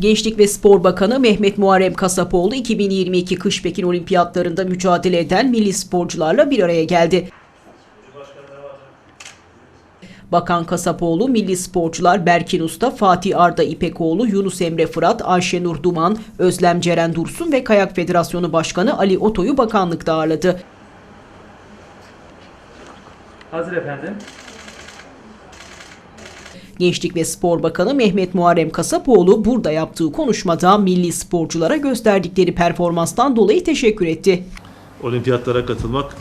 Gençlik ve Spor Bakanı Mehmet Muharrem Kasapoğlu 2022 Kış Pekin Olimpiyatlarında mücadele eden milli sporcularla bir araya geldi. Bakan Kasapoğlu, milli sporcular Berkin Usta, Fatih Arda İpekoğlu, Yunus Emre Fırat, Ayşenur Duman, Özlem Ceren Dursun ve Kayak Federasyonu Başkanı Ali Oto'yu bakanlıkta ağırladı. Hazır efendim. Gençlik ve Spor Bakanı Mehmet Muharrem Kasapoğlu burada yaptığı konuşmada milli sporculara gösterdikleri performanstan dolayı teşekkür etti. olimpiyatlara katılmak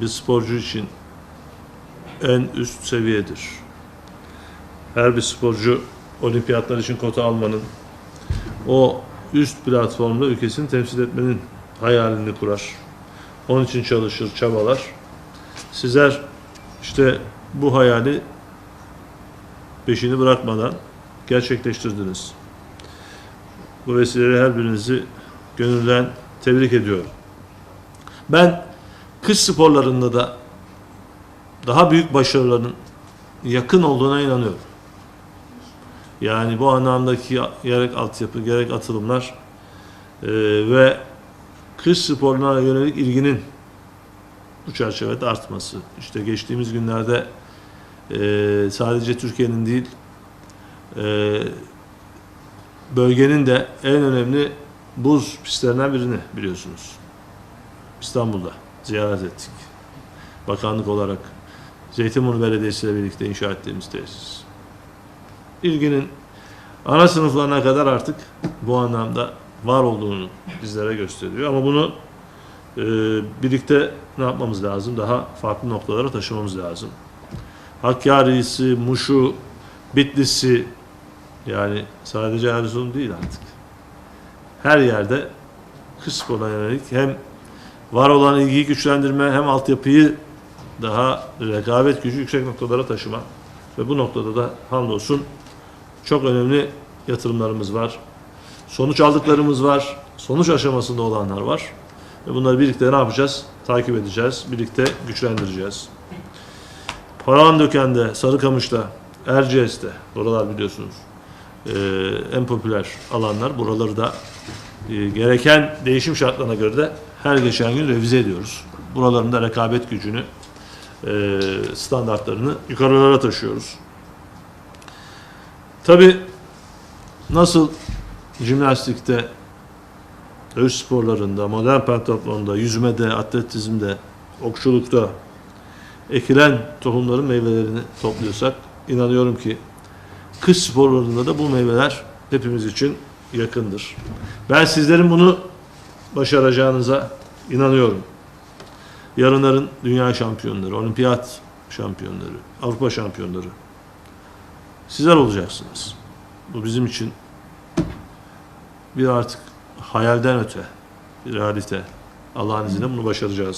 bir sporcu için en üst seviyedir. Her bir sporcu olimpiyatlar için kota almanın, o üst platformda ülkesini temsil etmenin hayalini kurar. Onun için çalışır, çabalar. Sizler işte bu hayali peşini bırakmadan gerçekleştirdiniz. Bu vesileyle her birinizi gönülden tebrik ediyorum. Ben kış sporlarında da daha büyük başarıların yakın olduğuna inanıyorum. Yani bu anlamdaki gerek altyapı gerek atılımlar eee, ve kış sporlarına yönelik ilginin bu çerçevede artması. İşte geçtiğimiz günlerde eee, sadece Türkiye'nin değil eee, bölgenin de en önemli buz pistlerinden birini biliyorsunuz. İstanbul'da ziyaret ettik. Bakanlık olarak Zeytinburnu Belediyesi ile birlikte inşa ettiğimiz tesis. İlginin ana sınıflarına kadar artık bu anlamda var olduğunu bizlere gösteriyor. Ama bunu e, birlikte ne yapmamız lazım? Daha farklı noktalara taşımamız lazım. Hakkari'si, Muş'u, Bitlis'i yani sadece Erzurum değil artık. Her yerde kış sporuna yönelik hem var olan ilgiyi güçlendirme hem altyapıyı daha rekabet gücü yüksek noktalara taşıma ve bu noktada da hamdolsun çok önemli yatırımlarımız var. Sonuç aldıklarımız var. Sonuç aşamasında olanlar var. Ve bunları birlikte ne yapacağız? Takip edeceğiz. Birlikte güçlendireceğiz. Palandöken'de, Sarıkamış'ta, Erciyes'te, buralar biliyorsunuz eee, en popüler alanlar. Buraları da e, gereken değişim şartlarına göre de her geçen gün revize ediyoruz. Buraların da rekabet gücünü, e, standartlarını yukarılara taşıyoruz. Tabi nasıl jimnastikte, dövüş sporlarında, modern pentatlonda, yüzmede, atletizmde, okçulukta ekilen tohumların meyvelerini topluyorsak inanıyorum ki kış sporlarında da bu meyveler hepimiz için yakındır. Ben sizlerin bunu başaracağınıza inanıyorum. Yarınların dünya şampiyonları, olimpiyat şampiyonları, Avrupa şampiyonları sizler olacaksınız. Bu bizim için bir artık hayalden öte bir realite. Allah'ın izniyle bunu başaracağız.